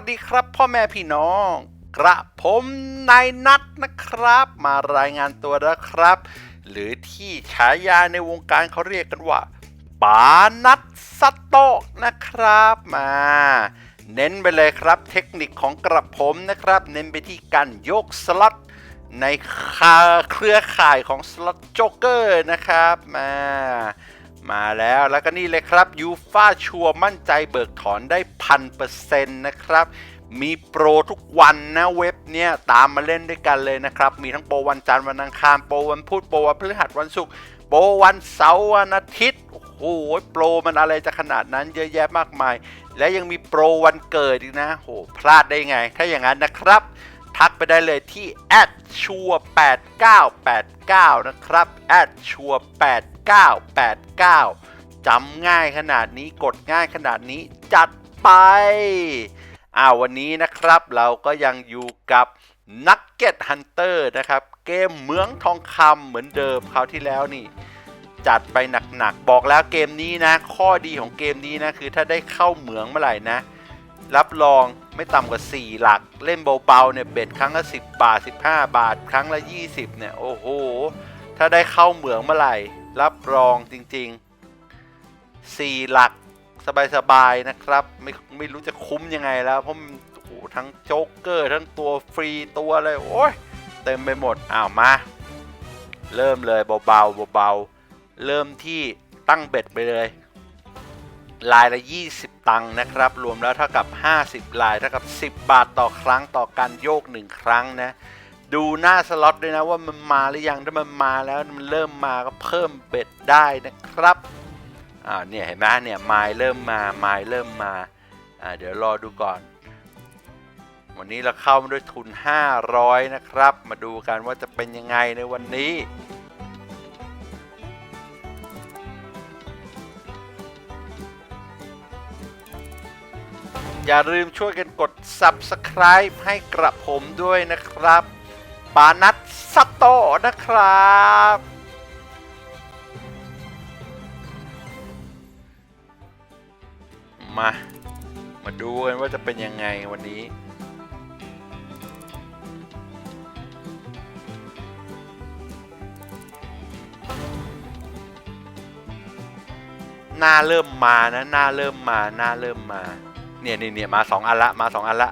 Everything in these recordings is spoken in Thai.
สวัสดีครับ พ่อแม่พี่น้อง กระผมนายนัทนะครับ มารายงานตัวนะครับ หรือที่ฉายาในวงการเขาเรียกกันว่าปานัทสโตกนะครับมา เน้นไปเลยครับ เทคนิคของกระผมนะครับ เน้นไปที่การยกสล็อตในคาเครือข่ายของสล็อตโจ๊กเกอร์นะครับมา มาแล้วแล้วก็นี่เลยครับยูฟาชัวมั่นใจเบิกถอนได้พันเปอร์เซ็นต์นะครับ มีโปรทุกวันนะเว็บเนี้ยตามมาเล่นด้วยกันเลยนะครับ มีทั้งโปรวันจันทร์วันอังคารโปรวันพุธโปรวันพฤหัสวันศุกร์โปรวันเสาร์วันอาทิตย์โอ้โหโปรมันอะไรจะขนาดนั้นเยอะแยะมากมาย และยังมีโปรวันเกิดอีกนะโหพลาดได้ไง ถ้าอย่างนั้นนะครับ ทักไปได้เลยที่ชัว8989 9 นะครับชัว8989จำง่ายขนาดนี้กดง่ายขนาดนี้จัดไปอ่าวันนี้นะครับเราก็ยังอยู่กับ Nugget Hunter นะครับ เกมเหมืองทองคำเหมือนเดิมคราวที่แล้วนี่ จัดไปหนักๆ บอกแล้วเกมนี้นะ ข้อดีของเกมนี้นะ คือถ้าได้เข้าเหมืองเมื่อไหร่นะ รับรองไม่ต่ำกว่า 4 หลัก เล่นเบาๆเนี่ยเบ็ดครั้งละ10 บาท 15 บาท ครั้งละ 20 เนี่ย โอ้โห ถ้าได้เข้าเหมืองเมื่อไหร่ รับรองจริง ๆ 4 หลักสบายๆนะครับ ไม่ไม่รู้จะคุ้มยังไงแล้ว เพราะมันโอ้โหทั้งโจ๊กเกอร์ ทั้งตัวฟรีตัวอะไรโอ้ยเต็มไปหมดอ้าวมา เริ่มเลยเบาๆเบาๆเริ่มที่ตั้งเบ็ดไปเลย ลายละ 20 ตังค์นะครับ รวมแล้วเท่ากับ 50 ลายเท่ากับ 10 บาทต่อครั้งต่อการโยก 1 ครั้งนะ ดูหน้าสล็อตด้วยนะว่ามันมาหรือยังถ้ามันมาแล้วมันเริ่มมาก็เพิ่มเบ็ดได้นะครับอ่าเนี่ยเห็นไหมเนี่ยไม้เริ่มมาไม้เริ่มมาอ่าเดี๋ยวรอดูก่อน วันนี้เราเข้ามาด้วยทุน 500 นะครับ มาดูกันว่าจะเป็นยังไงในวันนี้ อย่าลืมช่วยกันกด Subscribe ให้กระผมด้วยนะครับปานัทสโตนะครับมา มาดูกันว่าจะเป็นยังไงวันนี้ หน้าเริ่มมานะ หน้าเริ่มมา หน้าเริ่มมา เนี่ยเนี่ยเนี่ยมาสองอันละมาสองอันละ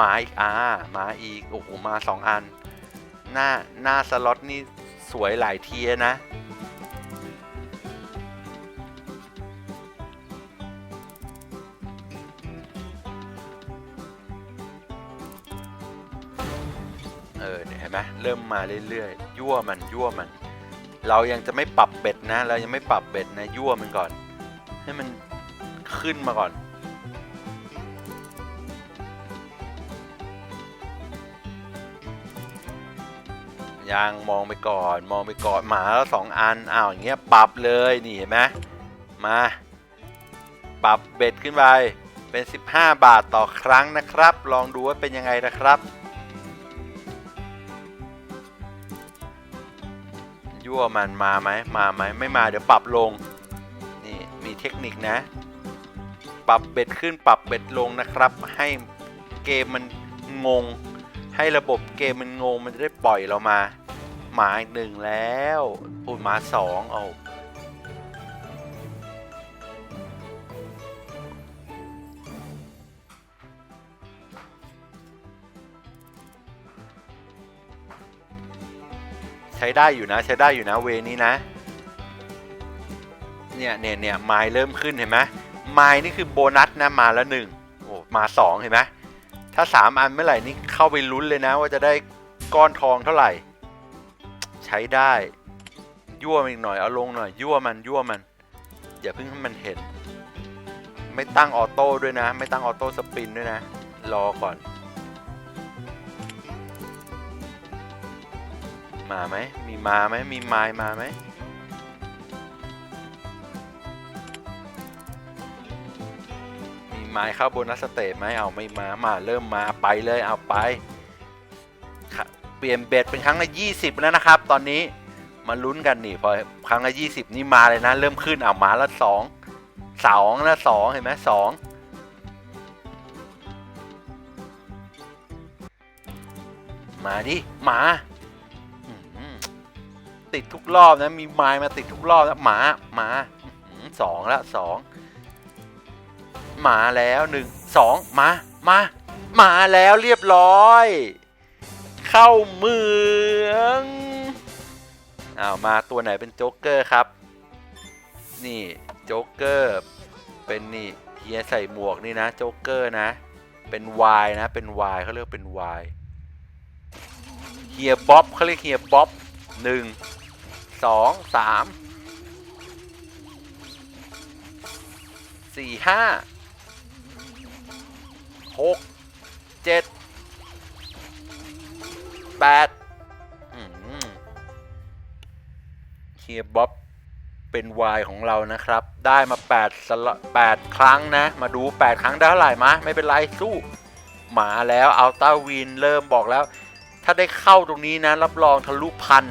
มาอีกอ่ามาอีกโอ้โหมาสองอัน หน้าหน้าสล็อตนี่สวยหลายเทียนะ เออเนี่ยเห็นไหมเริ่มมาเรื่อยๆ ยั่วมันยั่วมัน เรายังจะไม่ปรับเบ็ดนะ เรายังไม่ปรับเบ็ดนะ ยั่วมันก่อน ให้มันขึ้นมาก่อน ยังมองไปก่อน มองไปก่อนหมาแล้วสองอันอ้าวอย่างเงี้ยปรับเลยนี่เห็นไหมมาปรับเบ็ดขึ้นไปเป็น 15 บาทต่อครั้งนะครับ ลองดูว่าเป็นยังไงนะครับยั่วมันมาไหมมาไหมไม่มาเดี๋ยวปรับลงนี่มีเทคนิคนะ ปรับเบ็ดขึ้นปรับเบ็ดลงนะครับ ให้เกมมันงง ให้ระบบเกมมันงงมันจะได้ปล่อยเรามา หมาอีกหนึ่งแล้วอุ้หมาสองเอาใช้ได้อยู่นะใช้ได้อยู่นะเวนี้นะ เนี่ยเนี่ยเนี่ยไม้เริ่มขึ้นเห็นไหมไม้นี่คือโบนัสนะมาแล้วหนึ่งโอ้มาสองเห็นไหม ถ้าสามอันเมื่อไหร่นี่เข้าไปลุ้นเลยนะ ว่าจะได้ก้อนทองเท่าไหร่ ใช้ได้ ยั่วมันอีกหน่อยเอาลงหน่อย ยั่วมันยั่วมัน อย่าเพิ่งให้มันเห็น ไม่ตั้งออโต้ด้วยนะ ไม่ตั้งออโต้สปินด้วยนะ รอก่อน มาไหมมีมาไหมมีไม้มาไหม มาเข้าโบนัสสเตจไหมเอาไม่มามาเริ่มมาไปเลยเอาไป เปลี่ยนเบ็ดเป็นครั้งละ20 แล้วนะครับ ตอนนี้มาลุ้นกันนี่พอครั้งละ20 นี่มาเลยนะ เริ่มขึ้นเอามาละ2 2ละ2เห็นไหมสองมาดิมาติดทุกรอบนะมีไม้มาติดทุกรอบนะหมาหมาสองละสอง มาแล้วหนึ่งสองมามามาแล้วเรียบร้อย เข้าเมืองอ้าวมาตัวไหนเป็นโจ๊กเกอร์ครับ นี่โจ๊กเกอร์เป็นนี่เฮียใส่หมวกนี่นะโจ๊กเกอร์นะ เป็นวายนะเป็นวายเขาเรียกเป็นวายเฮียบ๊อบเขาเรียกเฮียบ๊อบหนึ่งสองสามสี่ห้า หกเจ็ดแปดอืมเฮียบ๊อบเป็นวายของเรานะครับ ได้มา8สละ8ครั้งนะ มาดู 8 ครั้งได้เท่าไหร่มะไม่เป็นไรสู้ หมาแล้วอัลต้าวินเริ่มบอกแล้ว ถ้าได้เข้าตรงนี้นะ รับรองทะลุพัน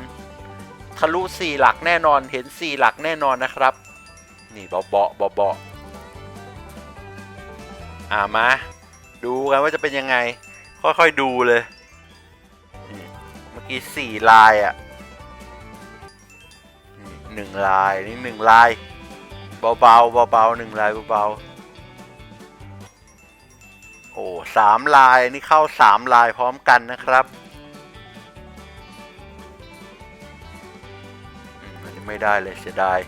ทะลุ4หลักแน่นอนเห็น4หลักแน่นอนนะครับ นี่เบาเบาเบาเบาอ่ามา ดูกันว่าจะเป็นยังไง ค่อยๆดูเลย เมื่อกี้สี่ลายอะ่ะหนึ่งลายนี่หนึ่งลายเบาๆเบาๆหนึ่งลายเบาๆโอ้สามลายนี่เข้าสามลายพร้อมกันนะครับอันนี้ไม่ได้เลยเสียดาย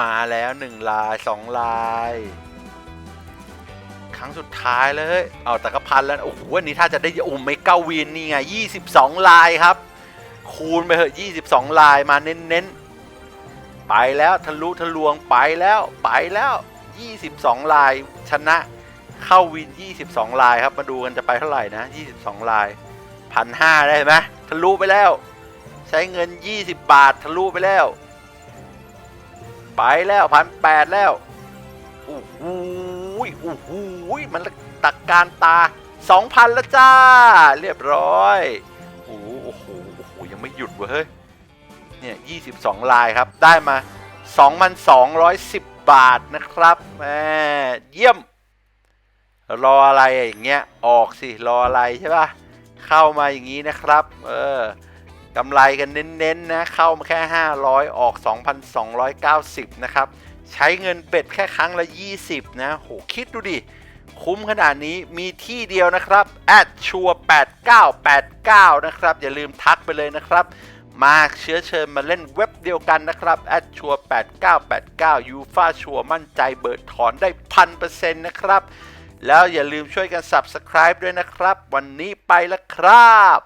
มาแล้วหนึ่งลายสองลาย ครั้งสุดท้ายเลย เอาแต่ก็พันแล้ว โอ้โหวันนี้ถ้าจะได้โอ้ไม่เก้าวินนี่ไง22 ลายครับ คูณไปเถอะ22 ลายมาเน้นๆ ไปแล้วทะลุทะลวงไปแล้วไปแล้ว 22 ลายชนะเข้าวิน 22 ลายครับ มาดูกันจะไปเท่าไหร่นะ 22 ลายพันห้าได้ไหมทะลุไปแล้ว ใช้เงิน 20 บาททะลุไปแล้ว ไปแล้วพันแปดแล้วโอ้โห ยโอ้โหมันตักการตา 2,000แล้วจ้า เรียบร้อยโอ้โหโอ้โหยังไม่หยุดเว้ยเฮ้ยเนี่ย22 ลายครับได้มา 2,210 บาทนะครับแหมเยี่ยม รออะไรอย่างเงี้ยออกสิ รออะไรใช่ป่ะเข้ามาอย่างนี้นะครับ เออกำไรกันเน้นๆนะ เข้ามาแค่ 500 ออก 2,290 นะครับ ใช้เงินเป็ดแค่ครั้งละ 20 นะโหคิดดูดิ คุ้มขนาดนี้มีที่เดียวนะครับ at ชัว8989 นะครับ อย่าลืมทักไปเลยนะครับ มาเชื้อเชิญมาเล่นเว็บเดียวกันนะครับ at ชัว8989ยูฟาชัวมั่นใจเบิดถอนได้พันเปอร์เซ็นต์นะครับ แล้วอย่าลืมช่วยกัน subscribe ด้วยนะครับ วันนี้ไปแล้วครับ